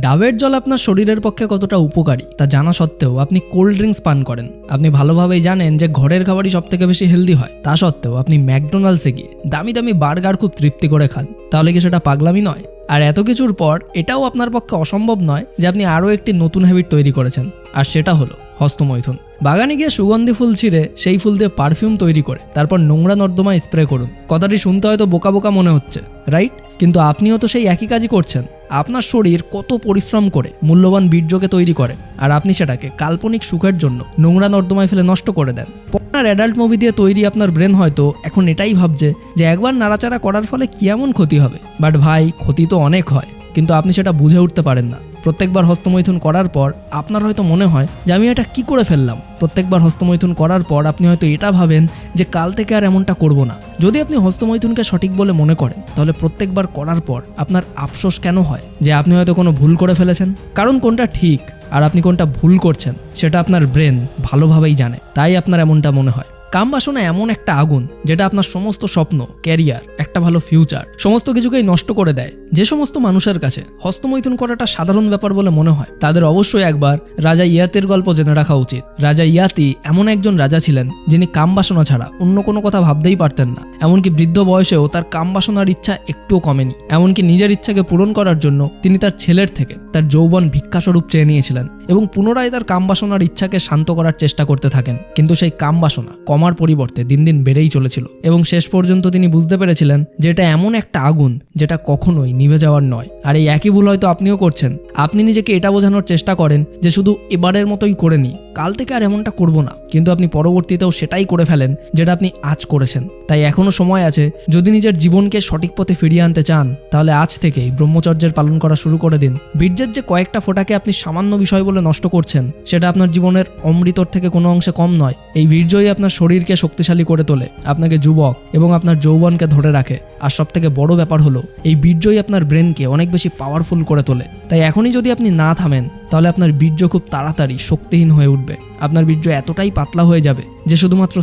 ডাবের জল আপনার শরীরের পক্ষে কতটা উপকারী, তা জানা সত্ত্বেও আপনি কোল্ড ড্রিঙ্কস পান করেন। আপনি ভালোভাবেই জানেন যে ঘরের খাবারই সব থেকে বেশি হেলদি হয়। তা সত্ত্বেও আপনি ম্যাকডোনাল্ডসে গিয়ে দামি দামি বার্গার খুব তৃপ্তি করে খান। তাহলে কি সেটা পাগলামি নয়? আর এত কিছুর পর এটাও আপনার পক্ষে অসম্ভব নয় যে আপনি আরও একটি নতুন হ্যাবিট তৈরি করেছেন। আর সেটা হলো হস্তমৈথুন। বাগানে গিয়ে সুগন্ধি ফুল ছিঁড়ে সেই ফুল দিয়ে পারফিউম তৈরি করে, তারপর নোংরা নর্দমায় স্প্রে করুন। কথাটি শুনতে হয়তো বোকা বোকা মনে হচ্ছে রাইট কিন্তু আপনিও তো সেই একই কাজই করছেন। আপনার শরীর কত পরিশ্রম করে, মূল্যবান বীর্যকে তৈরি করে, আর আপনি সেটাকে কাল্পনিক সুখের জন্য নোংরা নর্দমায় ফেলে নষ্ট করে দেন। আপনার অ্যাডাল্ট মুভি দিয়ে তৈরি আপনার ব্রেন হয়তো এখন এটাই ভাবছে যে একবার নাড়াচাড়া করার ফলে কি এমন ক্ষতি হবে? বাট ভাই, ক্ষতি তো অনেক হয়, কিন্তু আপনি সেটা বুঝে উঠতে পারেন না। প্রত্যেকবার হস্তমৈথুন করার পর আপনার হয়তো মনে হয় যে আমি এটা কি করে ফেললাম। প্রত্যেকবার হস্তমৈথুন করার পর আপনি হয়তো এটা ভাবেন যে কাল থেকে আর এমনটা করব না। যদি আপনি হস্তমৈথুনকে সঠিক বলে মনে করেন, তাহলে প্রত্যেকবার করার পর আপনার আফসোস কেন হয়? যে আপনি হয়তো কোনো ভুল করে ফেলেছেন? কারণ কোনটা ঠিক আর আপনি কোনটা ভুল করছেন, সেটা আপনার ব্রেন ভালোভাবেই জানে। তাই আপনার এমনটা মনে হয়। কাম বাসনা এমন একটা আগুন যেটা আপনার সমস্ত স্বপ্ন ক্যারিয়ার একটা ভালো ফিউচার সমস্ত কিছুকেই নষ্ট করে দেয়। যে সমস্ত মানুষের কাছে হস্তমৈথুন করাটা সাধারণ ব্যাপার বলে মনে হয়, তাদের অবশ্যই একবার রাজা ইয়াতের গল্প জেনে রাখা উচিত। রাজা ইয়াতি এমন একজন রাজা ছিলেন যিনি কাম বাসনা ছাড়া অন্য কোনো কথা ভাবতেই পারতেন না। এমনকি বৃদ্ধ বয়সেও তার কাম বাসনার ইচ্ছা একটুও কমেনি। এমনকি নিজের ইচ্ছাকে পূরণ করার জন্য তিনি তার ছেলের থেকে তার যৌবন ভিক্ষাস্বরূপ চেয়ে নিয়েছিলেন। এবং পুনরায় তার কামবাসনার ইচ্ছাকে শান্ত করার চেষ্টা করতে থাকেন। কিন্তু সেই কামবাসনা কমার পরিবর্তে দিন দিন বেড়েই চলেছিল এবং শেষ পর্যন্ত তিনি বুঝতে পেরেছিলেন যে এটা এমন একটা আগুন যেটা কখনোই নিভে যাওয়ার নয়। আর এই একই ভুল হয়তো আপনিও করছেন। আপনি নিজেকে এটা বোঝানোর চেষ্টা করেন যে শুধু এবারের মতোই করে নিই কাল থেকে আর এমনটা করব না। কিন্তু আপনি পরবর্তীতেও সেটাই করে ফেলেন যেটা আপনি আজ করেছেন। তাই এখনও সময় আছে, যদি নিজের জীবনকে সঠিক পথে ফিরিয়ে আনতে চান, তাহলে আজ থেকেই ব্রহ্মচর্যের পালন করা শুরু করে দিন। বীর্যের যে কয়েকটা ফোটাকে আপনি সামান্য বিষয় বলে নষ্ট করছেন, সেটা আপনার জীবনের অমৃতর থেকে কোনো অংশে কম নয়। এই বীর্যই আপনার শরীরকে শক্তিশালী করে তোলে, আপনাকে যুবক এবং আপনার যৌবনকে ধরে রাখে। আর সব থেকে বড় ব্যাপার হলো, এই বীর্যই আপনার ব্রেনকে অনেক বেশি পাওয়ারফুল করে তোলে। তাই এখনই যদি আপনি না থামেন, তাহলে আপনার বীর্য খুব তাড়াতাড়ি শক্তিহীন হয়ে উঠবে। আপনার বীর্য এতটাই পাতলা হয়ে যাবে যে শুধুমাত্র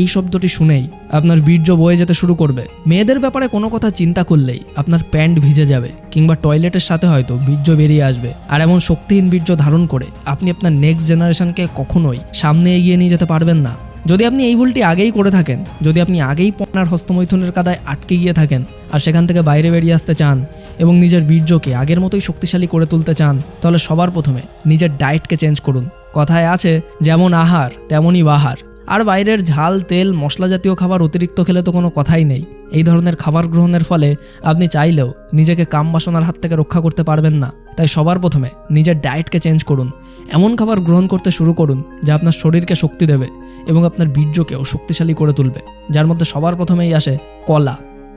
এই শব্দটি শুনেই আপনার বীর্য বয়ে যেতে শুরু করবে। মেয়েদের ব্যাপারে কোনো কথা চিন্তা করলেই আপনার প্যান্ট ভিজে যাবে, কিংবা টয়লেটের সাথে হয়তো বীর্য বেরিয়ে আসবে। আর এমন শক্তিহীন বীর্য ধারণ করে আপনি আপনার নেক্সট জেনারেশনকে কখনোই সামনে এগিয়ে নিয়ে যেতে পারবেন না। যদি আপনি এই ভুলটি আগেই করে থাকেন, যদি আপনি আগেই পনার হস্তমৈথুনের কাদায় আটকে গিয়ে থাকেন আর সেখান থেকে বাইরে বেরিয়ে আসতে চান এবং নিজের বীর্যকে আগের মতোই শক্তিশালী করে তুলতে চান, তাহলে সবার প্রথমে নিজের ডায়েটকে চেঞ্জ করুন। কথায় আছে, যেমন আহার, তেমনই বাহার। আর বাইরের ঝাল, তেল, মশলা জাতীয় খাবার অতিরিক্ত খেলে তো কোনো কথাই নেই। এই ধরনের খাবার গ্রহণের ফলে আপনি চাইলেও নিজেকে কাম বাসনার হাত থেকে রক্ষা করতে পারবেন না। তাই সবার প্রথমে নিজের ডায়েটকে চেঞ্জ করুন। এমন খাবার গ্রহণ করতে শুরু করুন যা আপনার শরীরকে শক্তি দেবে। এবং আপনার বীর্যকেও শক্তিশালী করে তুলবে, যার মধ্যে সবার প্রথমেই আসে কলা।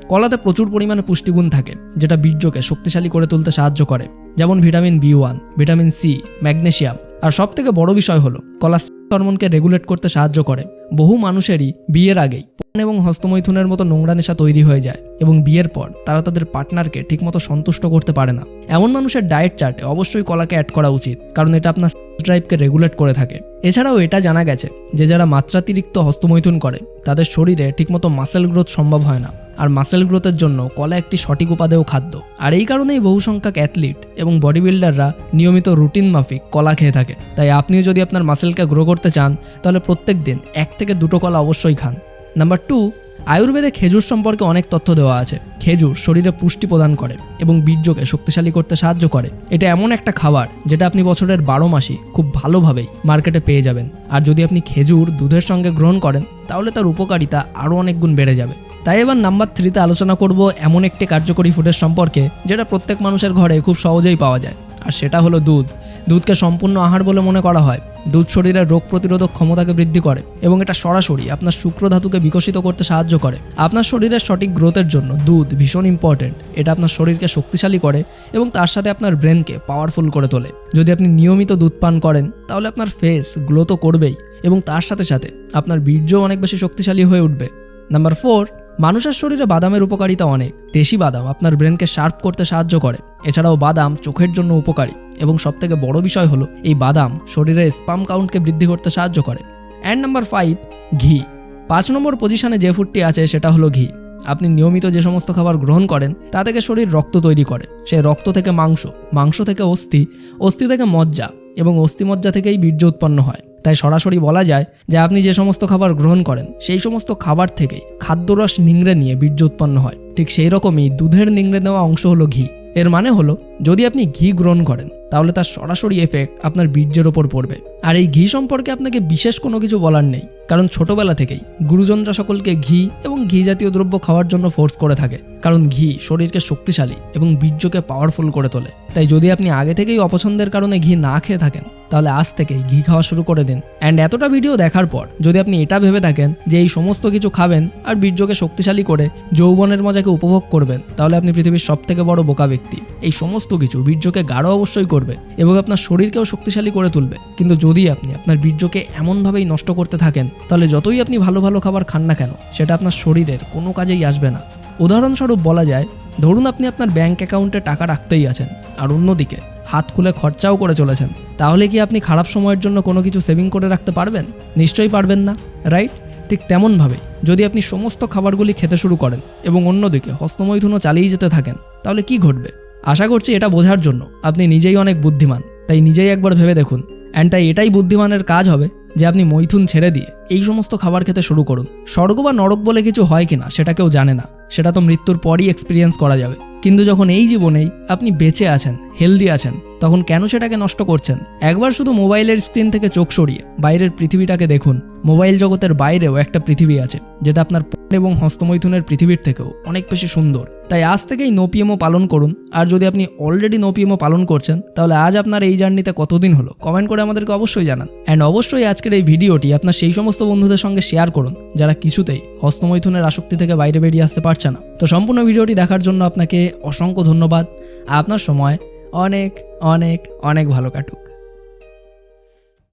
কলাতে প্রচুর পরিমাণে পুষ্টিগুণ থাকে, যেটা বীর্যকে শক্তিশালী করে তুলতে সাহায্য করে, যেমন vitamin B one, vitamin C, magnesium. আর সব থেকে বড় বিষয় হলো, কলা হরমোনকে রেগুলেট করতে সাহায্য করে। বহু মানুষেরই বিয়ের আগেই পণ এবং হস্তমৈথুনের মতো নোংরা নেশা তৈরি হয়ে যায় এবং বিয়ের পর তারা তাদের পার্টনারকে ঠিকমতো সন্তুষ্ট করতে পারে না। এমন মানুষের ডায়েট চার্টে অবশ্যই কলাকে অ্যাড করা উচিত, কারণ এটা আপনার ড্রাইভকে রেগুলেট করে থাকে। এছাড়াও এটা জানা গেছে যে যারা মাত্রাতিরিক্ত হস্তমৈথুন করে, তাদের শরীরে ঠিকমতো মাসেল গ্রোথ সম্ভব হয় না। আর মাসেল গ্রোথের জন্য কলা একটি সঠিক উপাদেয় খাদ্য। আর এই কারণেই বহু সংখ্যক অ্যাথলিট এবং বডি বিল্ডাররা নিয়মিত রুটিন মাফিক কলা খেয়ে থাকে। তাই আপনিও যদি আপনার মাসেলকে গ্রো করতে চান, তাহলে প্রত্যেক দিন এক থেকে দুটো কলা অবশ্যই খান। নাম্বার টু আয়ুর্বেদে খেজুর সম্পর্কে অনেক তথ্য দেওয়া আছে। খেজুর শরীরে পুষ্টি প্রদান করে এবং বীর্যকে শক্তিশালী করতে সাহায্য করে। এটা এমন একটা খাবার যেটা আপনি বছরের বারো মাসই খুব ভালোভাবেই মার্কেটে পেয়ে যাবেন। আর যদি আপনি খেজুর দুধের সঙ্গে গ্রহণ করেন, তাহলে তার উপকারিতা আরও অনেক গুণ বেড়ে যাবে। তাই এবার নাম্বার থ্রিতে আলোচনা করব এমন একটি কার্যকরী ফুডের সম্পর্কে, যেটা প্রত্যেক মানুষের ঘরে খুব সহজেই পাওয়া যায়। আর সেটা হলো দুধ। দুধকে সম্পূর্ণ আহার বলে মনে করা হয়। দুধ শরীরের রোগ প্রতিরোধক ক্ষমতাকে বৃদ্ধি করে এবং এটা সরাসরি আপনার শুক্র ধাতুকে বিকশিত করতে সাহায্য করে। আপনার শরীরের সঠিক গ্রোথের জন্য দুধ ভীষণ ইম্পর্টেন্ট এটা আপনার শরীরকে শক্তিশালী করে এবং তার সাথে আপনার ব্রেনকে পাওয়ারফুল করে তোলে। যদি আপনি নিয়মিত দুধ পান করেন, তাহলে আপনার ফেস গ্লো তো করবেই এবং তার সাথে সাথে আপনার বীর্য অনেক বেশি শক্তিশালী হয়ে উঠবে। নাম্বার ফোর মানুষের শরীরে বাদামের উপকারিতা অনেক, দেশি বাদাম আপনার ব্রেনকে শার্প করতে সাহায্য করে। এছাড়াও বাদাম চোখের জন্য উপকারী এবং সবথেকে বড় বিষয় হলো, এই বাদাম শরীরের স্পাম কাউন্টকে বৃদ্ধি করতে সাহায্য করে। অ্যান্ড নাম্বার ফাইভ, ঘি। পাঁচ নম্বর পজিশনে যে ফুডটি আছে সেটা হলো ঘি। আপনি নিয়মিত যে সমস্ত খাবার গ্রহণ করেন, তা থেকে শরীর রক্ত তৈরি করে। সেই রক্ত থেকে মাংস মাংস থেকে অস্থি অস্থি থেকে মজ্জা এবং অস্থিমজ্জা থেকেই বীর্য উৎপন্ন হয়। তাই সরাসরি বলা যায় যে আপনি যে সমস্ত খাবার গ্রহণ করেন, সেই সমস্ত খাবার থেকেই খাদ্যরস নিংড়ে নিয়ে বীর্য উৎপন্ন হয়। ঠিক সেই রকমই দুধের নিংড়ে নেওয়া অংশ হলো ঘি। এর মানে হলো, যদি আপনি ঘি গ্রহণ করেন, তাহলে তার সরাসরি এফেক্ট আপনার বীর্যের ওপর পড়বে। আর এই ঘি সম্পর্কে আপনাকে বিশেষ কোনো কিছু বলার নেই, কারণ ছোটবেলা থেকেই গুরুজনরা সকলকে ঘি এবং ঘি জাতীয় দ্রব্য খাওয়ার জন্য ফোর্স করে থাকে। কারণ ঘি শরীরকে শক্তিশালী এবং বীর্যকে পাওয়ারফুল করে তোলে। তাই যদি আপনি আগে থেকেই অপছন্দের কারণে ঘি না খেয়ে থাকেন তাহলে আজ থেকেই ঘি খাওয়া শুরু করে দিন। অ্যান্ড এতটা ভিডিও দেখার পর, যদি আপনি এটা ভেবে থাকেন যে এই সমস্ত কিছু খাবেন আর বীর্যকে শক্তিশালী করে যৌবনের মজাকে উপভোগ করবেন, তাহলে আপনি পৃথিবীর সব থেকে বড় বোকা ব্যক্তি। এই সমস্ত কিছু বীর্যকে গাঢ় অবশ্যই করবে এবং আপনার শরীরকেও শক্তিশালী করে তুলবে। কিন্তু যদি আপনি আপনার বীর্যকে এমনভাবেই নষ্ট করতে থাকেন, তাহলে যতই আপনি ভালো ভালো খাবার খান না কেন, সেটা আপনার শরীরের কোনো কাজেই আসবে না। উদাহরণস্বরূপ বলা যায়, ধরুন আপনি আপনার ব্যাংক অ্যাকাউন্টে টাকা রাখতেই আছেন, আর অন্যদিকে হাত খুলে খরচাও করে চলেছেন। তাহলে কি আপনি খারাপ সময়ের জন্য কোনো কিছু সেভিং করে রাখতে পারবেন? নিশ্চয়ই পারবেন না রাইট ঠিক তেমনভাবে যদি আপনি সমস্ত খাবারগুলি খেতে শুরু করেন এবং অন্যদিকে হস্তমৈথুনও চালিয়ে যেতে থাকেন, তাহলে কি ঘটবে? আশা করছি এটা বোঝার জন্য আপনি নিজেই অনেক বুদ্ধিমান, তাই নিজেই একবার ভেবে দেখুন। অ্যান্ড তাই এটাই বুদ্ধিমানের কাজ হবে যে আপনি মৈথুন ছেড়ে দিয়ে এই সমস্ত খাবার খেতে শুরু করুন। স্বর্গ বা নরক বলে কিছু হয় কিনা সেটা কেউ জানে না, সেটা তো মৃত্যুর পরই এক্সপিরিয়েন্স করা যাবে। কিন্তু যখন এই জীবনেই আপনি বেঁচে আছেন হেলদি আছেন, তখন কেন সেটাকে নষ্ট করছেন? একবার শুধু মোবাইলের স্ক্রিন থেকে চোখ সরিয়ে বাইরের পৃথিবীটাকে দেখুন। মোবাইল জগতের বাইরেও একটা পৃথিবী আছে, যেটা আপনার এবং হস্তমৈথুনের পৃথিবীর থেকেও অনেক বেশি সুন্দর। তাই আজ থেকেই নোপিএমও পালন করুন। আর যদি আপনি অলরেডি নোপিএমও পালন করছেন, তাহলে আজ আপনার এই জার্নিতে কতদিন হলো? কমেন্ট করে আমাদেরকে অবশ্যই জানান। অ্যান্ড অবশ্যই আজকের এই ভিডিওটি আপনার সেই সমস্ত বন্ধুদের সঙ্গে শেয়ার করুন, যারা কিছুতেই হস্তমৈথুনের আসক্তি থেকে বাইরে বেরিয়ে আসতে পারছে না। তো সম্পূর্ণ ভিডিওটি দেখার জন্য আপনাকে অসংখ্য ধন্যবাদ। আপনার সময় অনেক অনেক অনেক ভালো কাটুক।